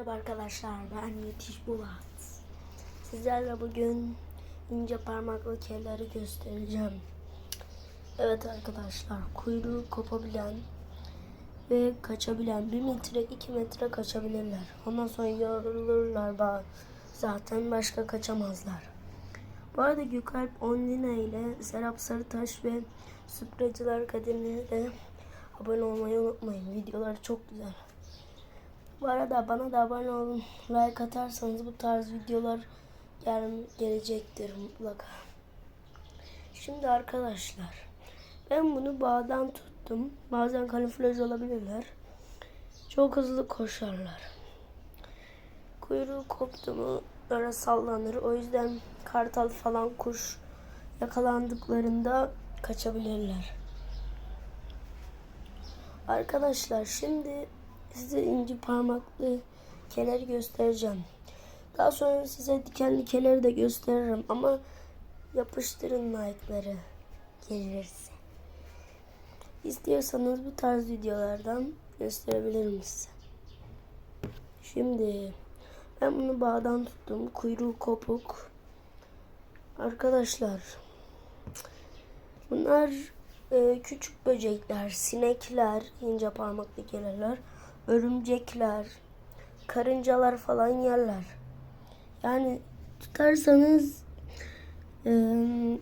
Merhaba arkadaşlar ben Yetiş Bulat. Sizlerle bugün ince parmaklı kelleri göstereceğim. Evet arkadaşlar kuyruğu kopabilen ve kaçabilen 1 metre 2 metre kaçabilirler. Ondan sonra yorulurlar ba- zaten başka kaçamazlar. Bu arada Gökalp Ondina ile Serap Sarıtaş ve Süpracılar Kadirine de abone olmayı unutmayın. Videolar çok güzel. Bu arada bana da abone olun. Like atarsanız bu tarz videolar gel gelecektir mutlaka. Şimdi arkadaşlar ben bunu bağdan tuttum. Bazen kamuflaj olabilirler. Çok hızlı koşarlar. Kuyruğu koptu mu böyle sallanır. O yüzden kartal falan kuş yakalandıklarında kaçabilirler. Arkadaşlar şimdi size inci parmaklı keler göstereceğim. Daha sonra size dikenli keleri de gösteririm ama yapıştırın like'ları gelirse. İstiyorsanız bu tarz videolardan gösterebilirim size. Şimdi ben bunu bağdan tuttum. Kuyruğu kopuk. Arkadaşlar bunlar e, küçük böcekler, sinekler, ince parmaklı kelerler, örümcekler, karıncalar falan yerler. Yani tutarsanız e,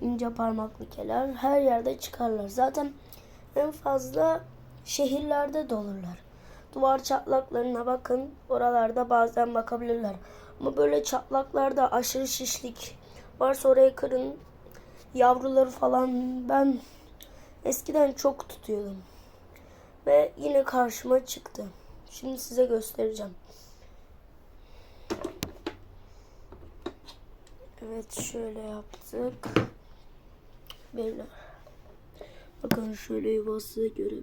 ince parmaklı keler her yerde çıkarlar. Zaten en fazla şehirlerde dolurlar. Duvar çatlaklarına bakın. Oralarda bazen bakabilirler. Ama böyle çatlaklarda aşırı şişlik varsa oraya kırın. Yavruları falan ben eskiden çok tutuyordum. Ve yine karşıma çıktı. Şimdi size göstereceğim. Evet şöyle yaptık. Böyle. Bakın şöyle yuvası göre.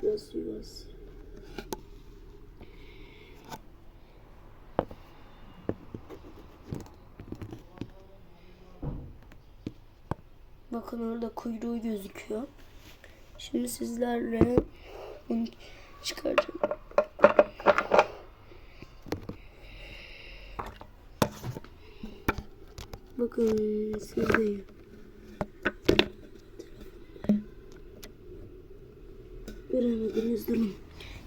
Şurası yuvası. Bakın orada kuyruğu gözüküyor. Şimdi sizlerle bunu çıkaracağım. Bakın sizdeyim. Göremediniz durun.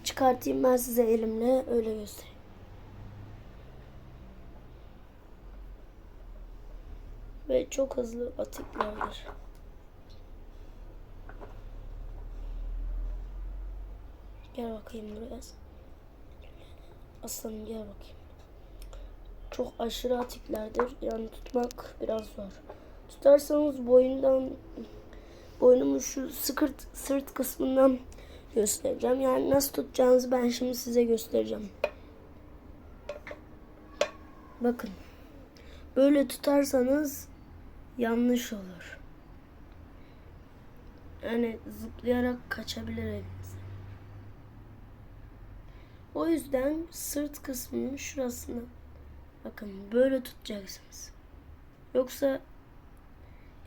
Çıkartayım ben size elimle öyle göstereyim. Ve çok hızlı atıklardır. Gel bakayım buraya. Aslanım gel bakayım. Çok aşırı atiklerdir. Yani tutmak biraz zor. Tutarsanız boyundan boynumun şu sıkırt, sırt kısmından göstereceğim. Yani nasıl tutacağınızı ben şimdi size göstereceğim. Bakın. Böyle tutarsanız yanlış olur. Yani zıplayarak kaçabilir. O yüzden sırt kısmının şurasını bakın böyle tutacaksınız. Yoksa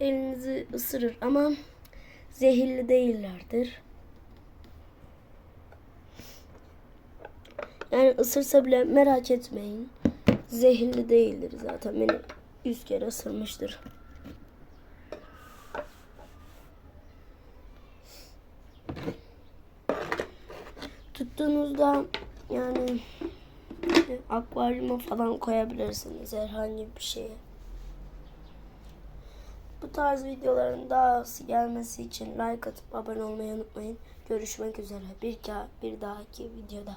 elinizi ısırır ama zehirli değillerdir. Yani ısırsa bile merak etmeyin. Zehirli değildir zaten. Beni yüz kere ısırmıştır. Tuttuğunuzda yani akvaryuma falan koyabilirsiniz herhangi bir şeye. Bu tarz videoların daha az gelmesi için like atıp abone olmayı unutmayın. Görüşmek üzere. Bir, bir dahaki videoda.